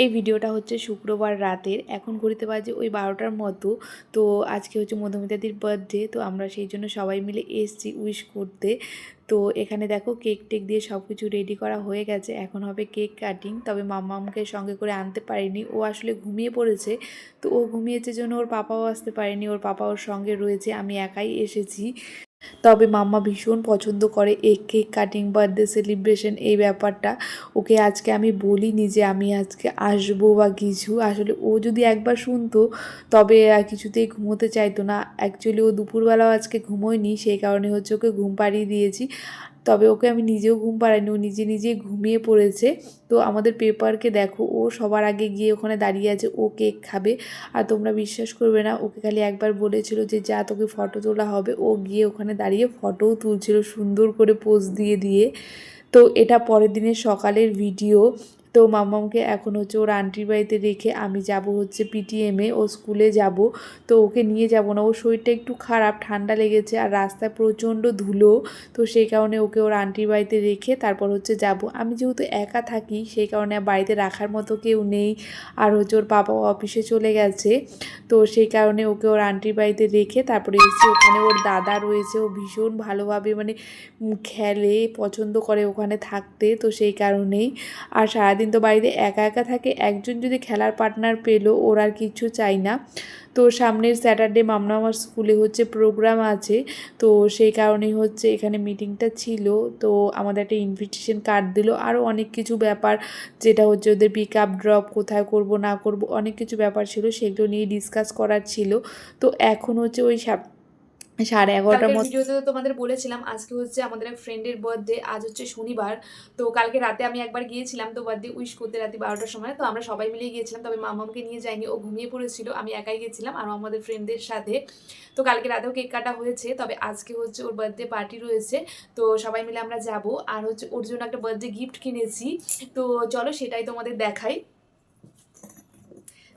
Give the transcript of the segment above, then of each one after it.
এই ভিডিওটা হচ্ছে শুক্রবার রাতের। এখন ঘুরিতে বাজে ওই বারোটার মতো। তো আজকে হচ্ছে মধুমিতাদির বার্থডে তো আমরা সেই জন্য সবাই মিলে এসছি উইশ করতে। তো এখানে দেখো কেক টেক দিয়ে সব কিছু রেডি করা হয়ে গেছে। এখন হবে কেক কাটিং তবে মাম্মামকে সঙ্গে করে আনতে পারিনি। ও আসলে ঘুমিয়ে পড়েছে। তো ও ঘুমিয়েছে জন্য ওর পাপাও আসতে পারেনি। ওর পাপা ওর সঙ্গে রয়েছে। আমি একাই এসেছি। তবে মাম্মা ভীষণ পছন্দ করে এক কেক কাটিং বার্থডে সেলিব্রেশন এই ব্যাপারটা। ওকে আজকে আমি বলিনি যে আমি আজকে আসব বা কিছু। আসলে ও যদি একবার শুনতো, তবে কিছুতেই ঘুমোতে চাইতো না। অ্যাকচুয়ালি ও দুপুরবেলাও আজকে ঘুমোয়নি, সেই কারণে হচ্ছে ওকে ঘুম পাড়িয়ে দিয়েছি। তবে ওকে আমি নিজেও ঘুম পাড়াইনি, ও নিজে নিজেই ঘুমিয়ে পড়েছে। তো আমাদের পেপারকে দেখো, ও সবার আগে গিয়ে ওখানে দাঁড়িয়ে আছে, ও কেক খাবে। আর তোমরা বিশ্বাস করবে না, ওকে খালি একবার বলেছিল যে যা তোকে ফটো তোলা হবে, ও গিয়ে ওখানে দাঁড়িয়ে ফটোও তুলছিল সুন্দর করে পোজ দিয়ে দিয়ে। তো এটা পরের দিনের সকালের ভিডিও তো মামামকে এখন হচ্ছে ওর আন্টির বাড়িতে রেখে আমি যাব হচ্ছে পিটিএমে ও স্কুলে যাব। তো ওকে নিয়ে যাব না, ওর শরীরটা একটু খারাপ, ঠান্ডা লেগেছে আর রাস্তায় প্রচণ্ড ধুলো। তো সেই কারণে ওকে ওর আন্টির বাড়িতে রেখে তারপর হচ্ছে যাব। আমি যেহেতু একা থাকি, সেই কারণে বাড়িতে রাখার মতো কেউ নেই। আর হচ্ছে ওর বাবা অফিসে চলে গেছে। তো সেই কারণে ওকে ওর আন্টির বাড়িতে রেখে তারপরে এসে ওখানে ওর দাদা রয়েছে, ও ভীষণ ভালোভাবে মানে খেলে, পছন্দ করে ওখানে থাকতে। তো সেই কারণেই আর সারাদিন তো বাড়িতে একা একা থাকে, একজন যদি খেলার পার্টনার পেল, ওর আর কিছু চাই না। তো সামনের স্যাটারডে মামনা আমার স্কুলে হচ্ছে প্রোগ্রাম আছে, তো সেই কারণেই হচ্ছে এখানে মিটিংটা ছিল। তো আমাদের একটা ইনভিটেশন কার্ড দিল আরও অনেক কিছু ব্যাপার, যেটা হচ্ছে ওদের পিক আপ ড্রপ কোথায় করব, না করব, অনেক কিছু ব্যাপার ছিল, সেগুলো নিয়ে ডিসকাস করার ছিল। তো এখন হচ্ছে ওই সাড়ে এগারোটার মতো ভিডিওতে তো তোমাদের বলেছিলাম আজকে হচ্ছে আমাদের এক ফ্রেন্ডের বার্থডে আজ হচ্ছে শনিবার। তো কালকে রাতে আমি একবার গিয়েছিলাম তো বার্থডে উইশ করতে রাতে বারোটার সময়। তো আমরা সবাই মিলে গিয়েছিলাম তবে মামামকে নিয়ে যাইনি ও ঘুমিয়ে পড়েছিল আমি একাই গেছিলাম আর আমাদের ফ্রেন্ডদের সাথে। তো কালকে রাতেও কেক কাটা হয়েছে তবে আজকে হচ্ছে ওর বার্থডে পার্টি রয়েছে। তো সবাই মিলে আমরা যাব আর হচ্ছে ওর জন্য একটা বার্থডে গিফট কিনেছি। তো চলো সেটাই তোমাদের দেখাই।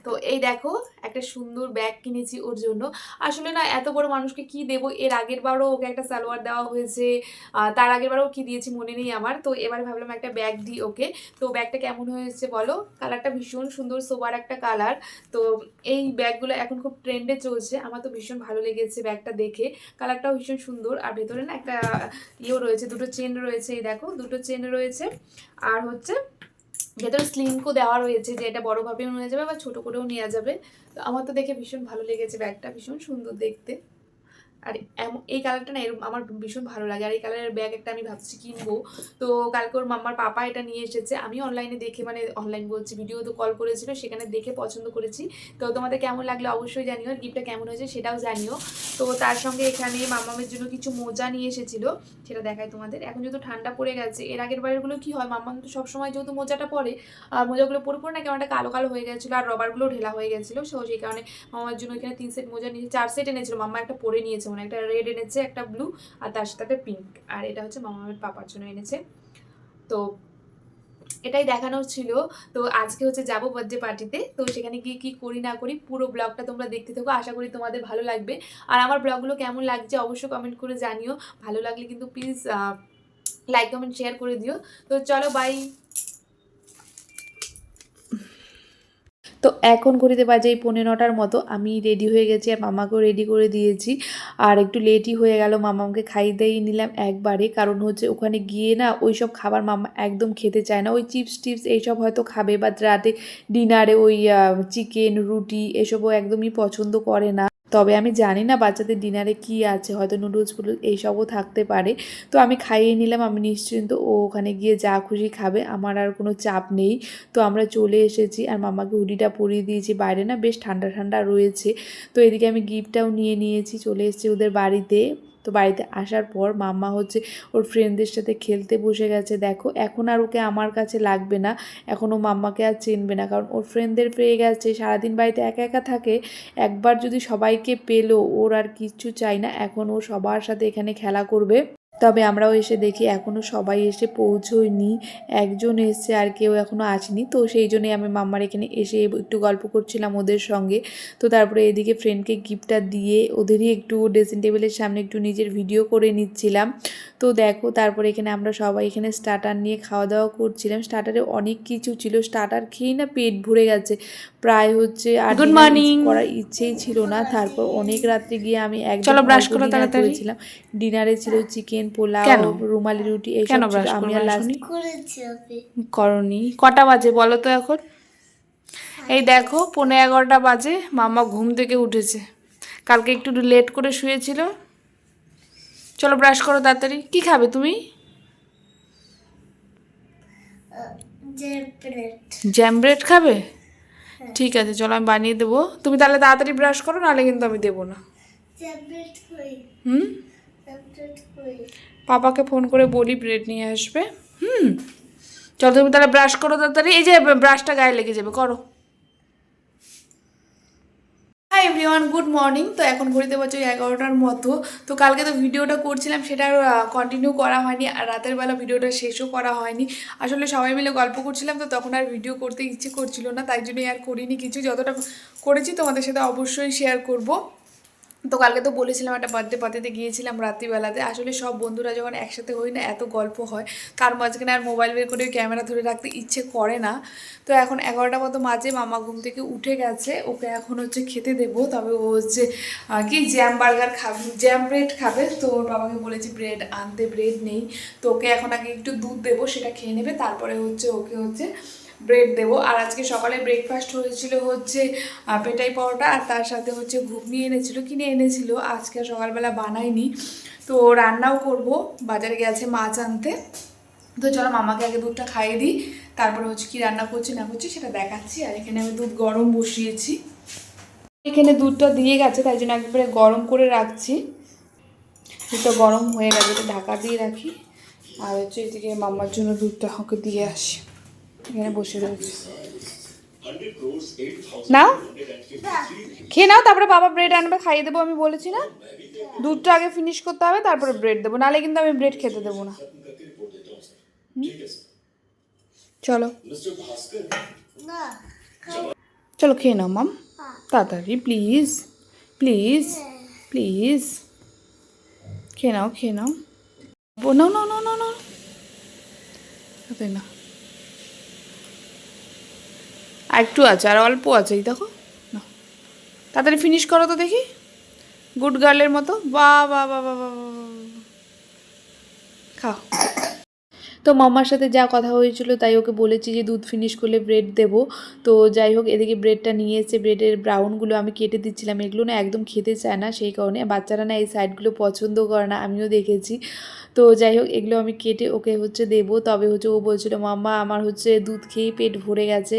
তো এই দেখো, একটা সুন্দর ব্যাগ কিনেছি ওর জন্য। আসলে না, এত বড় মানুষকে কি দেবো? এর আগের বারও ওকে একটা সালোয়ার দেওয়া হয়েছে তার আগের বারও কি দিয়েছি মনে নেই আমার। তো এবার ভাবলাম একটা ব্যাগ দিই ওকে। তো ব্যাগটা কেমন হয়েছে বলো? কালারটা ভীষণ সুন্দর সোবার একটা কালার তো এই ব্যাগগুলো এখন খুব ট্রেন্ডে চলছে। আমার তো ভীষণ ভালো লেগেছে ব্যাগটা দেখে। কালারটাও ভীষণ সুন্দর। আর ভেতরে না একটা ইয়েও রয়েছে, দুটো চেন রয়েছে, এই দেখো, দুটো চেন রয়েছে। আর হচ্ছে ভেতরে স্লিংকও দেওয়া রয়েছে যে এটা বড়োভাবেও নিয়ে যাবে বা ছোটো করেও নেওয়া যাবে। তো আমার তো দেখে ভীষণ ভালো লেগেছে ব্যাগটা, ভীষণ সুন্দর দেখতে। আর এই কালারটা না এরকম আমার ভীষণ ভালো লাগে। আর এই কালারের ব্যাগ একটা আমি ভাবছি কিনবো। তো কালকে ওর মাম্মার পাপা এটা নিয়ে এসেছে। আমি অনলাইনে দেখে মানে অনলাইন বলছি ভিডিও তো কল করেছিল, সেখানে দেখে পছন্দ করেছি। তো তোমাদের কেমন লাগল অবশ্যই জানিও গিফটটা কেমন হয়েছে সেটাও জানিও। তো তার সঙ্গে এখানে মাম্মামের জন্য কিছু মোজা নিয়ে এসেছিল, সেটা দেখাই তোমাদের। এখন যেহেতু ঠান্ডা পড়ে গেছে, এর আগের বারেরগুলো কি হয়, মাম্মাম তো সবসময় যেহেতু মোজাটা পরে আর মোজাগুলো পরে পরে না কেমন একটা কালো কালো হয়ে গেছিল আর রবারগুলো ঢেলা হয়ে গেছিল। সো সেই কারণে মামার জন্য এখানে তিন সেট মোজা নিয়েছে চার সেট এনেছিল। মাম্মা একটা পরে নিয়েছে মানে একটা রেড এনেছে, একটা ব্লু আর তার সাথে একটা পিঙ্ক আর এটা হচ্ছে মামামের পাপার জন্য এনেছে। তো এটাই দেখানোর ছিল। তো আজকে হচ্ছে যাব বার্থডে পার্টিতে তো। সেখানে গিয়ে কি করি না করি, পুরো ব্লগটা তোমরা দেখতে থাকো। আশা করি তোমাদের ভালো লাগবে। আর আমার ব্লগগুলো কেমন লাগছে অবশ্যই কমেন্ট করে জানিও। ভালো লাগলে কিন্তু প্লিজ লাইক কমেন্ট শেয়ার করে দিও। তো চলো বাই তো এখন ঘড়িতে বাজে এই পৌনে নটার মতো। আমি রেডি হয়ে গেছি আর মামাকেও রেডি করে দিয়েছি। আর একটু লেটই হয়ে গেল মামাকে খাইয়ে দিয়ে নিলাম একবারে। কারণ হচ্ছে ওখানে গিয়ে না ওই সব খাবার মামা একদম খেতে চায় না। ওই চিপস টিপস এইসব হয়তো খাবে বা রাতে ডিনারে ওই চিকেন রুটি এসবও একদমই পছন্দ করে না। তবে আমি জানি না বাচ্চাদের ডিনারে কি আছে, হয়তো নুডলস ফুডলস এইসবও থাকতে পারে। তো আমি খাইয়ে নিলাম, আমি নিশ্চিন্ত ও ওখানে গিয়ে যা খুশি খাবে, আমার আর কোনো চাপ নেই। তো আমরা চলে এসেছি আর মামাকে হুডিটা পরিয়ে দিয়েছি বাইরে না, বেশ ঠান্ডা ঠান্ডা রয়েছে। তো এদিকে আমি গিফটটাও নিয়ে নিয়েছি, চলে এসেছি ওদের বাড়িতে। তো বাড়িতে আসার পর মাম্মা হচ্ছে ওর ফ্রেন্ডদের সাথে খেলতে বসে গেছে। দেখো, এখন আর ওকে আমার কাছে লাগবে না। এখন ও মাম্মাকে আর চিনবে না। কারণ ওর ফ্রেন্ডদের পেয়ে গেছে, সারাদিন বাড়িতে একা একা থাকে। একবার যদি সবাইকে পেল, ওর আর কিচ্ছু চাই না। এখন ও সবার সাথে এখানে খেলা করবে। তবে আমরাও এসে দেখি এখনও সবাই এসে পৌঁছয়নি। একজন এসছে আর কেউ এখনও আসেনি। তো সেই জন্যই আমি মাম্মার এখানে এসে একটু গল্প করছিলাম ওদের সঙ্গে। তো তারপরে এদিকে ফ্রেন্ডকে গিফটটা দিয়ে ওদেরই একটু ড্রেসিং টেবিলের সামনে একটু নিজের ভিডিও করে নিচ্ছিলাম। তো দেখো তারপরে এখানে আমরা সবাই এখানে স্টার্টার নিয়ে খাওয়া দাওয়া করছিলাম স্টার্টারে অনেক কিছু ছিল। স্টার্টার খেয়েই না পেট ভরে গেছে। প্রায় হচ্ছে আর dinner morning. করার ইচ্ছেই ছিল না। তারপর অনেক রাত্রে গিয়ে আমি একদম চলো অল্প করো তাড়াতাড়ি। করেছিলাম। ডিনারে ছিল চিকেন পোলাও রুমালি রুটি এইসব কেন ছিল। ব্রাশ আমি আর লাস্ট করনি। কটা বাজে বলো তো এখন? এই দেখো পনেরো এগারোটা বাজে মামা ঘুম থেকে উঠেছে। কালকে একটু লেট করে শুয়েছিল। চলো ব্রাশ করো তাড়াতাড়ি। কি খাবে তুমি? যে প্লেট জ্যাম ব্রেড খাবে? ঠিক আছে চলো আমি বানিয়ে দেবো। তুমি তাহলে তাড়াতাড়ি ব্রাশ করো নাহলে কিন্তু আমি দেবো না। হুম? পাপাকে ফোন করে বলি ব্রেড নিয়ে আসবে। হুম। চলো তুমি তাহলে ব্রাশ করো তাড়াতাড়ি। এই যে ব্রাশটা গায়ে লেগে যাবে, করো। হাই এভরিওয়ান গুড মর্নিং তো এখন ঘড়িতে বছর এগারোটার মতো। তো কালকে তো ভিডিওটা করছিলাম, সেটা কন্টিনিউ করা হয়নি। আর রাতের বেলা ভিডিওটা শেষও করা হয়নি। আসলে সবাই মিলে গল্প করছিলাম, তো তখন আর ভিডিও করতে ইচ্ছে করছিল না, তাই জন্যই আর করিনি। কিছু যতটা করেছি তোমাদের সাথে অবশ্যই শেয়ার করব। তো কালকে তো বলেছিলাম একটা বার্থডে পার্টিতে গিয়েছিলাম রাত্রিবেলাতে। আসলে সব বন্ধুরা যখন একসাথে হই না, এত গল্প হয়। তার মাঝখানে আর মোবাইল বের করে ক্যামেরা ধরে রাখতে ইচ্ছে করে না। তো এখন এগারোটা মতো মাঝে মামা ঘুম থেকে উঠে গেছে। ওকে এখন হচ্ছে খেতে দেবো। তবে ও হচ্ছে কি জ্যাম বার্গার খাবে জ্যাম ব্রেড খাবে। তো ওর বাবাকে বলেছি ব্রেড আনতে ব্রেড নেই। তো ওকে এখন আগে একটু দুধ দেবো, সেটা খেয়ে নেবে। তারপরে হচ্ছে ওকে হচ্ছে ব্রেড দেবো। আর আজকে সকালে ব্রেকফাস্ট হয়েছিল হচ্ছে পেটাই পরোটা, আর তার সাথে হচ্ছে ঘুগনি এনেছিল। কিনে এনেছিল? আজকে সকালবেলা বানাইনি। তো রান্নাও করব। বাজারে গেছে মাছ আনতে। তো চলো মামাকে আগে দুধটা খাইয়ে দিই। তারপরে হচ্ছে কি রান্না করছি না করছি সেটা দেখাচ্ছি। আর এখানে আমি দুধ গরম বসিয়েছি। এখানে দুধটা দিয়ে গেছে, তাই জন্য একবারে গরম করে রাখছি। দুধটা গরম হয়ে গেছে ঢাকা দিয়ে রাখি। আর হচ্ছে এদিকে মামার জন্য দুধটা ওকে দিয়ে আসি। এখানে বসে রয়েছে। নাও। খেয়ে নাও তারপরে বাবা ব্রেড আনবে খাইয়ে দেবো আমি বলেছি না? দুধটা আগে ফিনিশ করতে হবে তারপরে ব্রেড দেবো নাহলে কিন্তু আমি ব্রেড খেতে দেবো না। চলো। চলো খেয়ে নাও মাম। তাড়াতাড়ি প্লিজ প্লিজ প্লিজ খেয়ে নাও খেয়ে নাও। নাও নাও নাও নাও না। আর একটু আছে আর অল্প আছে এই দেখো না তাড়াতাড়ি ফিনিশ করো তো দেখি গুড গার্লের মতো বা বা বা বা বা বা, বা, বা। খাও তো মাম্মার সাথে যা কথা হয়েছিল তাই ওকে বলেছি যে দুধ ফিনিশ করলে ব্রেড দেবো। তো যাই হোক, এদিকে ব্রেডটা নিয়ে এসে ব্রেডের ব্রাউনগুলো আমি কেটে দিচ্ছিলাম। এগুলো না একদম খেতে চায় না সেই কারণে। বাচ্চারা না এই সাইডগুলো পছন্দ করে না, আমিও দেখেছি। তো যাই হোক, এগুলো আমি কেটে ওকে হচ্ছে দেবো। তবে হচ্ছে ও বলছিল, মাম্মা, আমার হচ্ছে দুধ খেয়েই পেট ভরে গেছে।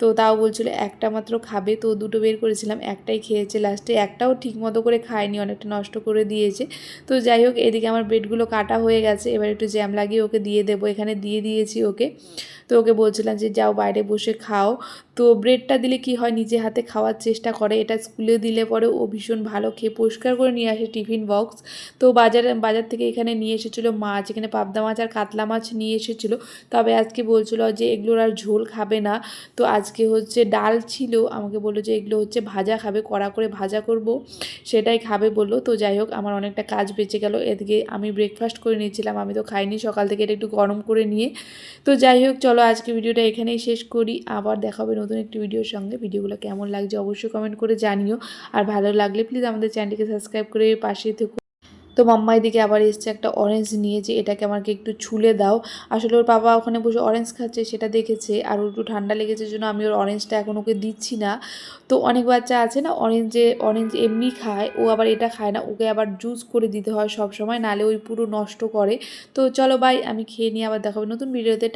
তো তাও বলছিল, একটা মাত্র খাবে। তো দুটো বের করেছিলাম, একটাই খেয়েছে লাস্টে একটাও ঠিক মতো করে খায়নি, অনেকটা নষ্ট করে দিয়েছে। তো যাই হোক, এদিকে আমার ব্রেডগুলো কাটা হয়ে গেছে। এবার একটু জ্যাম লাগিয়ে ওকে দিয়ে দেবো। এখানে দিয়ে দিয়েছি ওকে। তো ওকে বলছিলাম যে যাও বাইরে বসে খাও। তো ব্রেডটা দিলে কি হয়? নিজে হাতে খাওয়ার চেষ্টা করে। এটা স্কুলে দিলে পরে ও ভীষণ ভালো খেয়ে পরিষ্কার করে নিয়ে আসে টিফিন বক্স তো বাজারে, বাজার থেকে এখানে নিয়ে এসেছিল মাছ, এখানে পাবদা মাছ আর কাতলা মাছ নিয়ে এসেছিল। তবে আজকে বলছিল যে এগুলোর আর ঝোল খাবে না। তো আজকে হচ্ছে ডাল ছিল। আমাকে বলল যে এগুলো হচ্ছে ভাজা খাবে, কড়া করে ভাজা করব। সেটাই খাবে বলল। তো যাই হোক, আমার অনেকটা কাজ বেঁচে গেল। এদিকে আমি ব্রেকফাস্ট করে নিয়েছিলাম। আমি তো খাইনি সকাল থেকে, এটা একটু গরম করে নিয়ে। তো যাই হোক, চলো আজকে ভিডিওটা এখানেই শেষ করি। আবার দেখা হবে নতুন একটি ভিডিওর সঙ্গে। ভিডিওগুলো কেমন লাগছে অবশ্যই কমেন্ট করে জানিও। আর ভালো লাগলে প্লিজ আমাদের চ্যানেলটিকে সাবস্ক্রাইব করে পাশে থেকো। তো মাম্মা এদিকে আবার এসছে একটা অরেঞ্জ নিয়ে যে এটাকে আমাকে একটু ছুলে দাও। আসলে ওর বাবা ওখানে বসে অরেঞ্জ খাচ্ছে, সেটা দেখেছে। আর ওর একটু ঠান্ডা লেগেছে জন্য আমি ওর অরেঞ্জটা এখন ওকে দিচ্ছি না। তো অনেক বাচ্চা আছে না অরেঞ্জে অরেঞ্জ এমনি খায়, ও আবার এটা খায় না। ওকে আবার জুস করে দিতে হয় সব সময় নালে ওই পুরো নষ্ট করে। তো চলো বাই আমি খেয়ে নিয়ে আবার দেখাবো নতুন ভিডিওতে